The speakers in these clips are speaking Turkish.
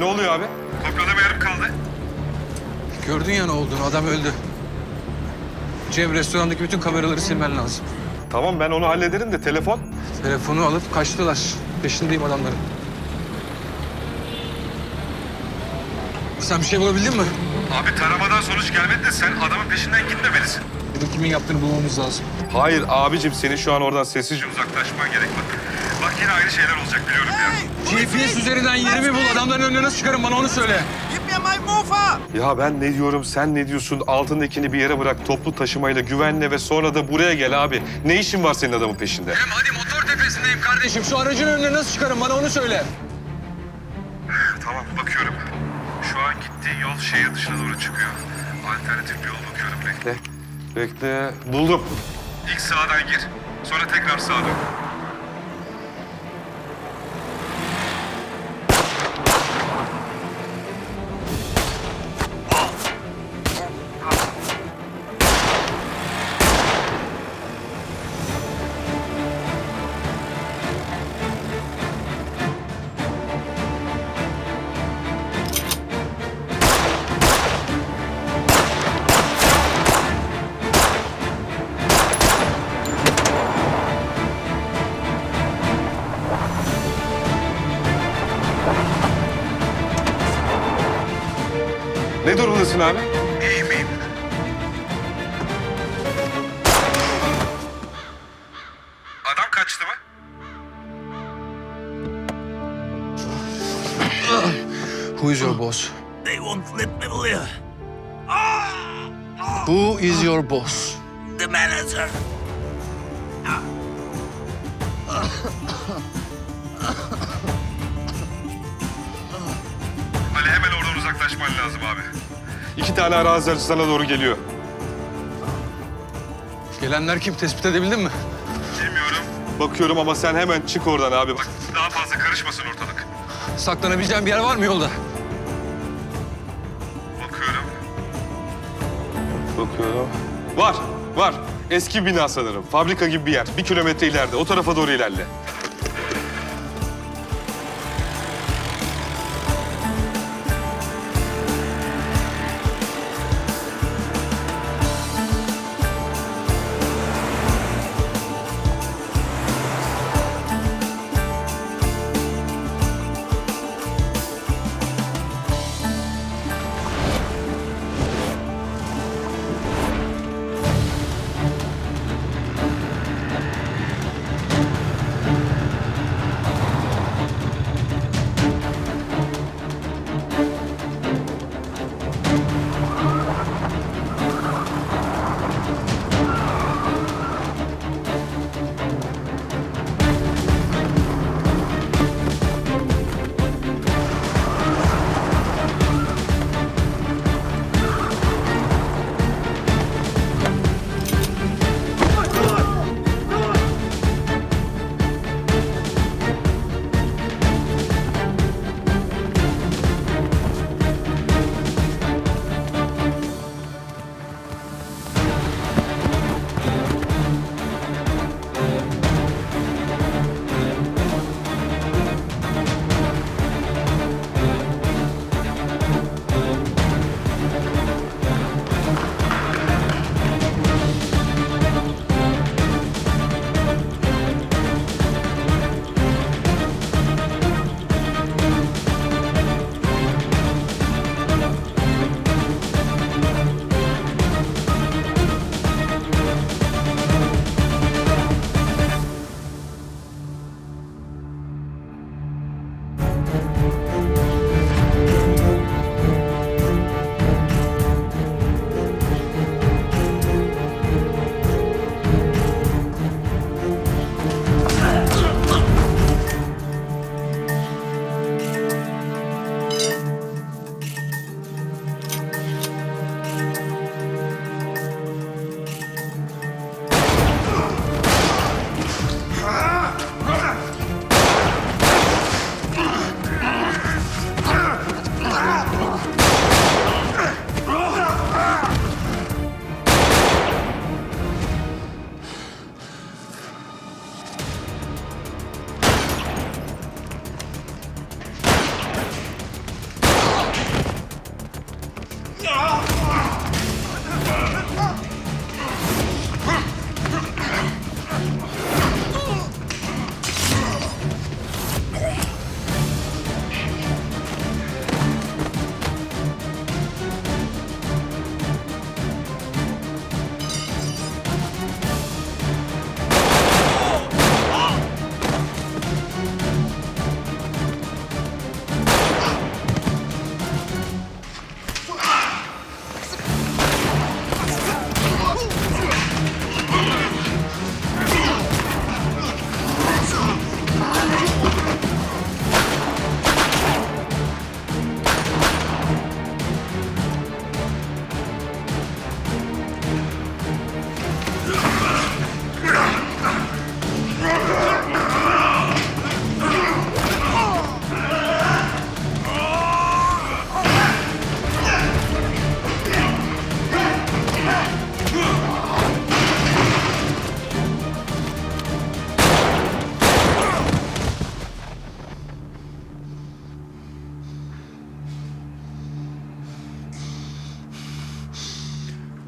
ne oluyor abi? Kopyalama yarım kaldı. Gördün ya ne olduğunu. Adam öldü. Cem restorandaki bütün kameraları silmen lazım. Tamam ben onu hallederim de telefon. Telefonu alıp kaçtılar. Peşindeyim adamların. Sen bir şey bulabildin mi? Abi taramadan sonuç gelmedi de sen adamın peşinden gitmemelisin. Bunu kimin yaptığını bulmamız lazım. Hayır abicim senin şu an oradan sessizce uzaklaşman gerek bak. Bak yine aynı şeyler olacak biliyorum ya. GPS üzerinden yerimi bul. Adamların önüne nasıl çıkarım bana onu söyle. Give me my mofa! Ya ben ne diyorum sen ne diyorsun altındakini bir yere bırak toplu taşımayla güvenle ve sonra da buraya gel abi. Ne işin var senin adamın peşinde? Cem hadi motor tepesindeyim kardeşim. Şu aracın önüne nasıl çıkarım bana onu söyle. Tamam bakıyorum. Şu an gittiği yol şehir dışına doğru çıkıyor. Alternatif bir yol bakıyorum bekle. Bekle. Buldum. İlk sağdan gir. Sonra tekrar sağa dön. Durumdasın abi? İyiyim iyiyim. Adam kaçtı mı? Who is your boss? They won't let me live. Who is your boss? The manager. Ali hemen oradan uzaklaşman lazım abi. İki tane arazi aracı sana doğru geliyor. Gelenler kim? Tespit edebildin mi? Bilmiyorum. Bakıyorum ama sen hemen çık oradan abi. Bak daha fazla karışmasın ortalık. Saklanabileceğim bir yer var mı yolda? Bakıyorum. Bakıyorum. Var, var. Eski bina sanırım. Fabrika gibi bir yer. Bir kilometre ileride. O tarafa doğru ilerle.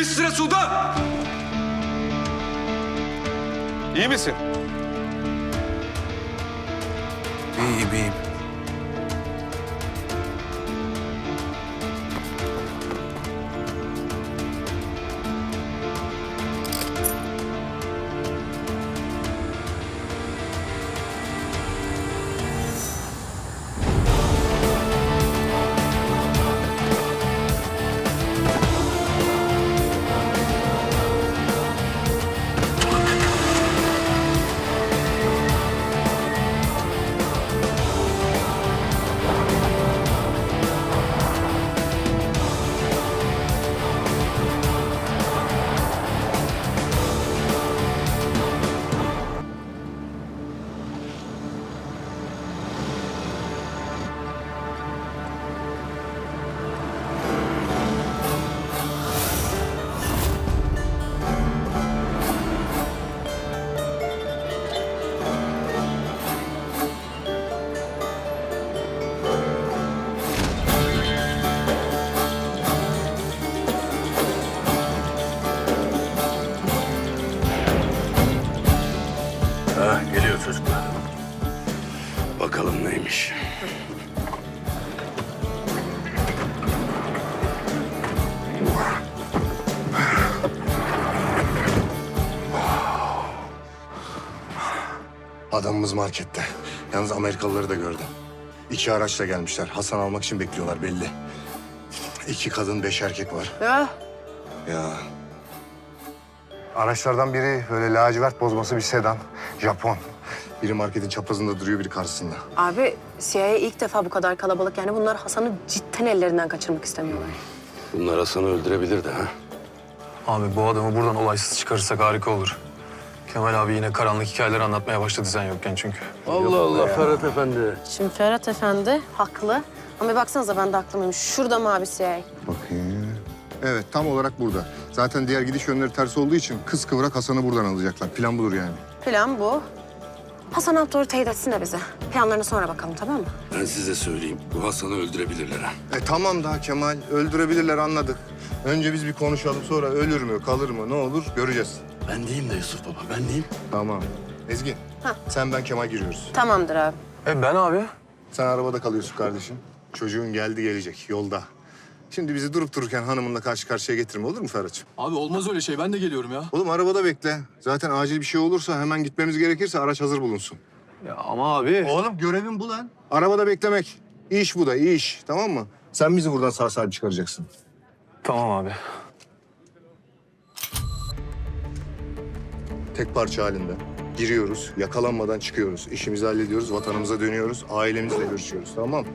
Bir Filistin'e Sudan! İyi misin? İyiyim, iyiyim. Adamımız markette. Yalnız Amerikalıları da gördüm. İki araçla gelmişler. Hasan almak için bekliyorlar belli. İki kadın, beş erkek var. Ya Ya. Araçlardan biri böyle lacivert bozması bir sedan. Japon. Biri marketin çaprazında duruyor, biri karşısında. Abi CIA ilk defa bu kadar kalabalık. Yani bunlar Hasan'ı cidden ellerinden kaçırmak istemiyorlar. Bunlar Hasan'ı öldürebilir de ha. Abi bu adamı buradan olaysız çıkarırsak harika olur. Kemal abi yine karanlık hikayeler anlatmaya başladı sen yokken çünkü. Allah Allah Ferhat Efendi. Şimdi Ferhat Efendi haklı. Ama bir baksanıza ben de haklıyım. Şurada mı abi CIA? Bakayım. Evet, tam olarak burada. Zaten diğer gidiş yönleri ters olduğu için kız kıvrak Hasan'ı buradan alacaklar. Plan budur yani. Plan bu. Hasan Alptor'u teyit etsin de bize. Planlarına sonra bakalım tamam mı? Ben size söyleyeyim. Bu Hasan'ı öldürebilirler ha. E tamam da Kemal, öldürebilirler anladık. Önce biz bir konuşalım, sonra ölür mü, kalır mı, ne olur göreceğiz. Ben diyeyim de Yusuf Baba, ben diyeyim. Tamam. Ezgin, Ha. sen ben Kemal giriyoruz. Tamamdır abi. E ben abi? Sen arabada kalıyorsun kardeşim. Çocuğun geldi gelecek yolda. Şimdi bizi durup dururken hanımınla karşı karşıya getirme olur mu Ferhat'cığım? Abi olmaz öyle şey ben de geliyorum ya. Oğlum arabada bekle. Zaten acil bir şey olursa hemen gitmemiz gerekirse araç hazır bulunsun. Ya ama abi. Oğlum görevin bu lan. Arabada beklemek. İş bu da iş tamam mı? Sen bizi buradan sağ salim çıkaracaksın. Tamam abi. Tek parça halinde. Giriyoruz, yakalanmadan çıkıyoruz. İşimizi hallediyoruz, vatanımıza dönüyoruz, ailemizle görüşüyoruz tamam mı?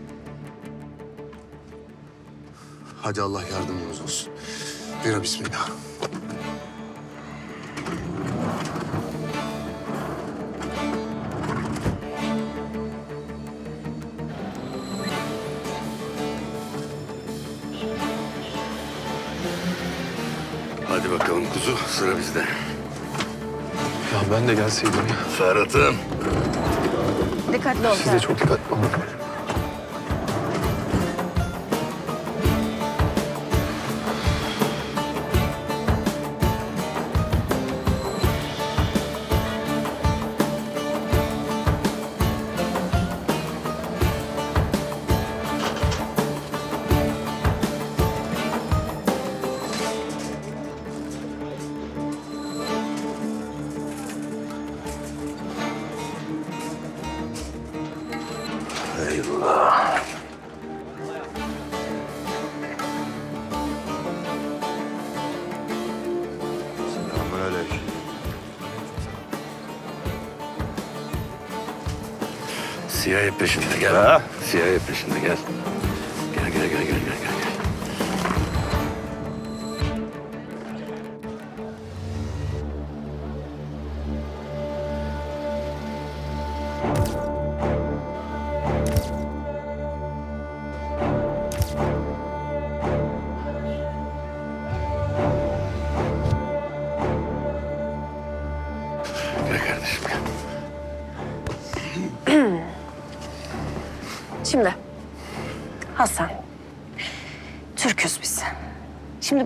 Hadi Allah yardımcımız olsun. Bira bismillah. Hadi bakalım kuzu, sıra bizde. Ben de gelseydim ya. Ferhat'ım. Dikkatli ol. Siz de çok dikkatli olun. CIA peşinde gel ha. CIA peşinde gel. Gel gel gel gel gel gel.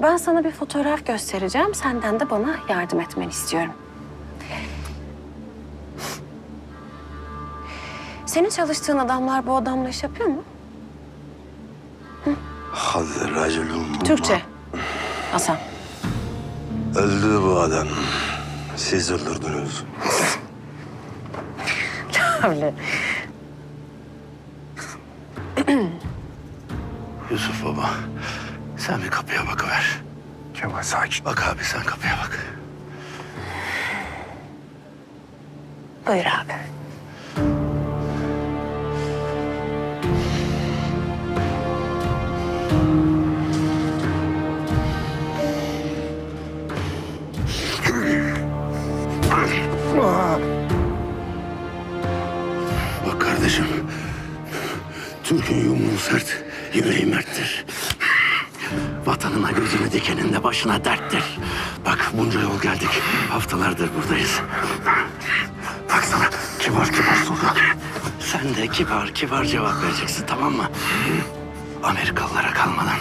Ben sana bir fotoğraf göstereceğim. Senden de bana yardım etmeni istiyorum. Senin çalıştığın adamlar bu adamla iş yapıyor mu? Hazır raculum. Türkçe. Hasan. Öldü bu adam. Siz öldürdünüz. Öyle. Yusuf baba sen bir kapıya bakıver. Kemal sakin. Bak abi sen kapıya bak. Buyur abi. Bak haftalardır buradayız. Bak sana kibar kibar soruyor. Sen de kibar kibar cevap vereceksin tamam mı? Amerikalılara kalmadan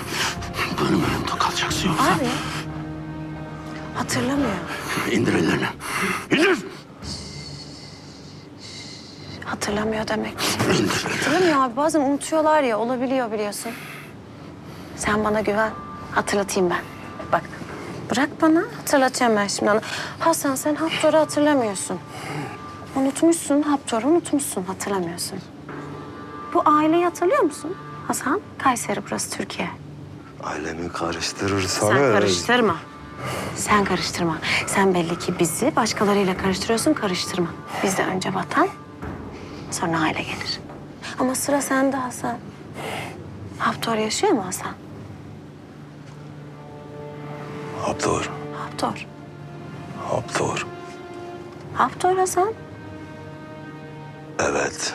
bölüm bölüm kalacaksın yoksa. Abi. Hatırlamıyor. İndir ellerini. İndir! Hatırlamıyor demek. İndir. Hatırlamıyor abi. Bazen unutuyorlar ya. Olabiliyor biliyorsun. Sen bana güven. Hatırlatayım ben. Bırak bana. Hatırlatacağım ben şimdi onu. Hasan sen Haptor'u hatırlamıyorsun. Unutmuşsun. Haptor'u unutmuşsun. Hatırlamıyorsun. Bu aileyi hatırlıyor musun? Hasan, Kayseri burası Türkiye. Ailemi karıştırırsan... Sen karıştırma. Sen karıştırma. Sen belli ki bizi başkalarıyla karıştırıyorsun, karıştırma. Bizde önce vatan, sonra aile gelir. Ama sıra sende Hasan. Haptor yaşıyor mu Hasan? Haptor, Haptor. Haptor. Haptor Hasan. Evet.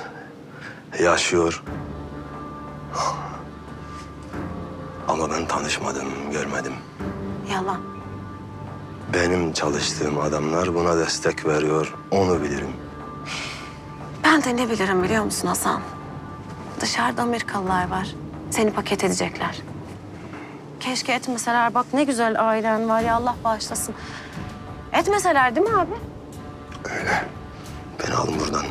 Yaşıyor. Ama ben tanışmadım, görmedim. Yalan. Benim çalıştığım adamlar buna destek veriyor, onu bilirim. Ben de ne bilirim biliyor musun Hasan? Dışarıda Amerikalılar var. Seni paket edecekler. Keşke etmeseler. Bak ne güzel ailen var ya Allah bağışlasın. Etmeseler değil mi abi? Beni alın buradan.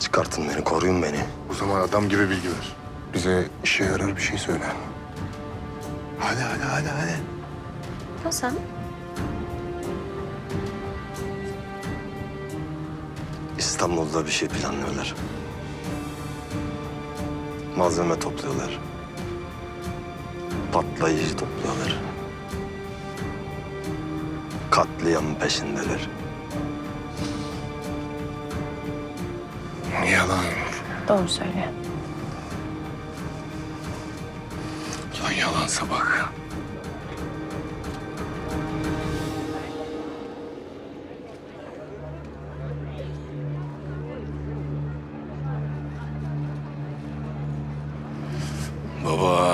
Çıkartın beni, koruyun beni. O zaman adam gibi bilgi ver. Bize işe yarar bir şey söyle. Hadi hadi hadi hadi. Hasan. İstanbul'da bir şey planlıyorlar. Malzeme topluyorlar. Patlayıcı topluyorlar. Katliam peşindeler. Yalan. Doğru söylüyor. Lan yalansa bak.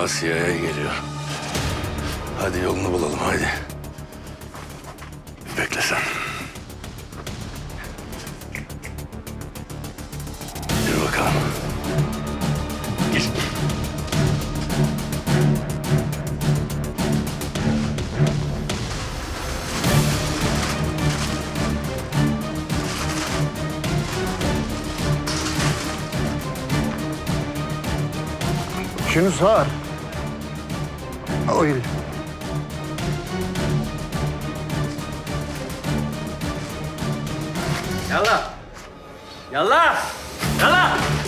Asya'ya geliyor. Hadi yolunu bulalım hadi. Bekle sen. Yürü bakalım. Gir. Şunu sar. Oy. Yalla. Yalla. Yalla.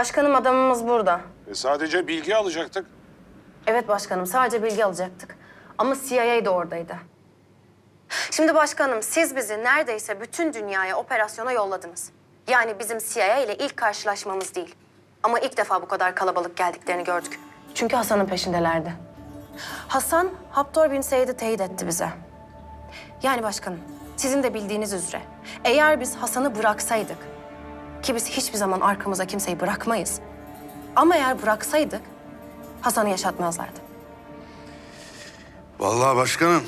Başkanım adamımız burada. E, sadece bilgi alacaktık. Evet başkanım sadece bilgi alacaktık. Ama CIA de oradaydı. Şimdi başkanım siz bizi neredeyse bütün dünyaya operasyona yolladınız. Yani bizim CIA ile ilk karşılaşmamız değil. Ama ilk defa bu kadar kalabalık geldiklerini gördük. Çünkü Hasan'ın peşindelerdi. Hasan, Haptor bin Seyit'i teyit etti bize. Yani başkanım, sizin de bildiğiniz üzere eğer biz Hasan'ı bıraksaydık ki biz hiçbir zaman arkamıza kimseyi bırakmayız. Ama eğer bıraksaydık Hasan'ı yaşatmazlardı. Vallahi başkanım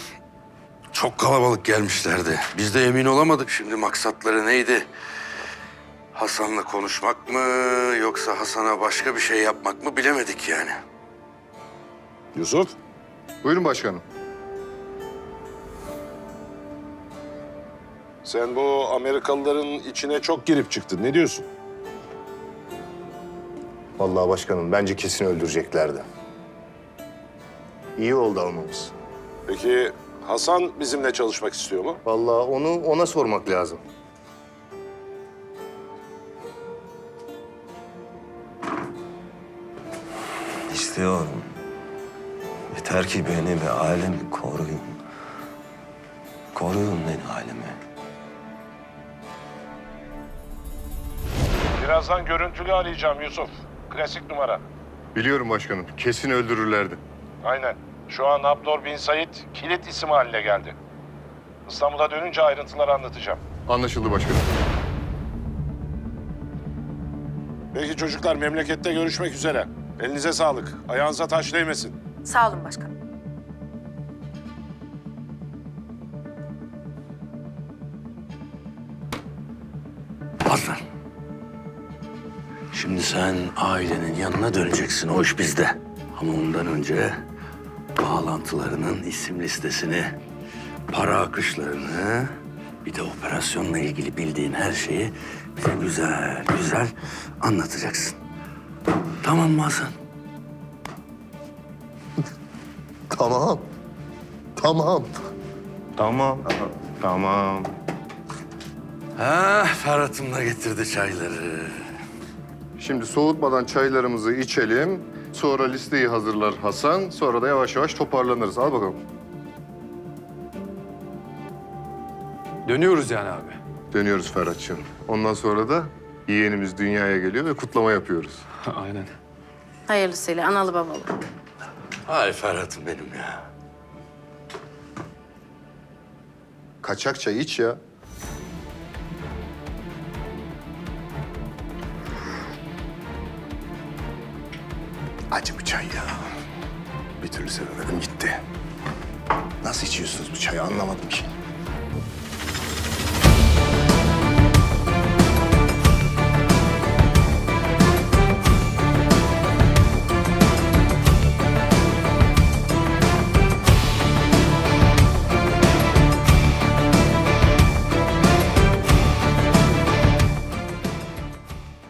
çok kalabalık gelmişlerdi. Biz de emin olamadık şimdi maksatları neydi? Hasan'la konuşmak mı yoksa Hasan'a başka bir şey yapmak mı bilemedik yani. Yusuf. Buyurun başkanım. Sen bu Amerikalıların içine çok girip çıktın. Ne diyorsun? Vallahi başkanım bence kesin öldüreceklerdi. İyi oldu almamız. Peki Hasan bizimle çalışmak istiyor mu? Vallahi onu ona sormak lazım. İstiyorum. Yeter ki beni ve ailemi koruyun. Koruyun beni ailemi. Birazdan görüntülü arayacağım Yusuf. Klasik numara. Biliyorum başkanım. Kesin öldürürlerdi. Aynen. Şu an Abdor bin Said kilit isim haline geldi. İstanbul'a dönünce ayrıntıları anlatacağım. Anlaşıldı başkanım. Peki çocuklar memlekette görüşmek üzere. Elinize sağlık. Ayağınıza taş değmesin. Sağ olun başkanım. Sen ailenin yanına döneceksin. O iş bizde. Ama ondan önce bağlantılarının isim listesini, para akışlarını, bir de operasyonla ilgili bildiğin her şeyi bize güzel güzel anlatacaksın. Tamam mı Hasan? Tamam. Tamam. Tamam. Tamam. Ha, Ferhat'ım da getirdi çayları. Şimdi soğutmadan çaylarımızı içelim. Sonra listeyi hazırlar Hasan. Sonra da yavaş yavaş toparlanırız. Al bakalım. Dönüyoruz yani abi. Dönüyoruz Ferhat'cığım. Ondan sonra da yeğenimiz dünyaya geliyor ve kutlama yapıyoruz. Aynen. Hayırlısıyla analı babalı. Ay Ferhat'ım benim ya. Kaçak çay iç ya. Acı bu çay ya. Bir türlü sevemedim gitti. Nasıl içiyorsunuz bu çayı anlamadım ki.